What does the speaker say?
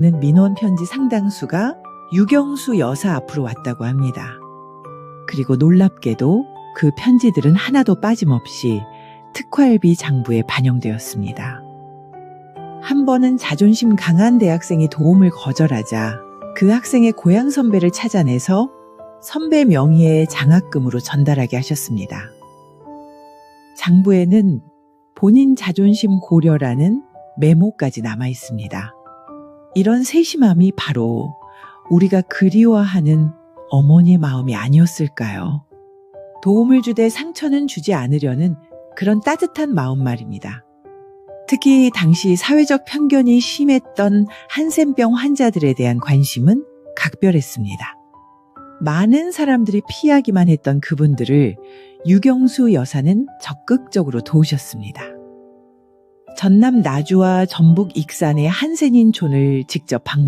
는 민원 편지 상당수가 유경수 여사 앞으로 왔다고 합니다. 그리고 놀랍게도 그 편지들은 하나도 빠짐없이 특활비 장부에 반영되었습니다. 한 번은 자존심 강한 대학생이 도움을 거절하자 그 학생의 고향 선배를 찾아내서 선배 명의의 장학금으로 전달하게 하셨습니다. 장부에는 본인 자존심 고려라는 메모까지 남아 있습니다. 이런 세심함이 바로 우리가 그리워하는 어머니의 마음이 아니었을까요? 도움을 주되 상처는 주지 않으려는 그런 따뜻한 마음 말입니다. 특히 당시 사회적 편견이 심했던 한센병 환자들에 대한 관심은 각별했습니다. 많은 사람들이 피하기만 했던 그분들을 유경수 여사는 적극적으로 도우셨습니다. 전남 나주와 전북 익산의 한센인촌을 직접 방문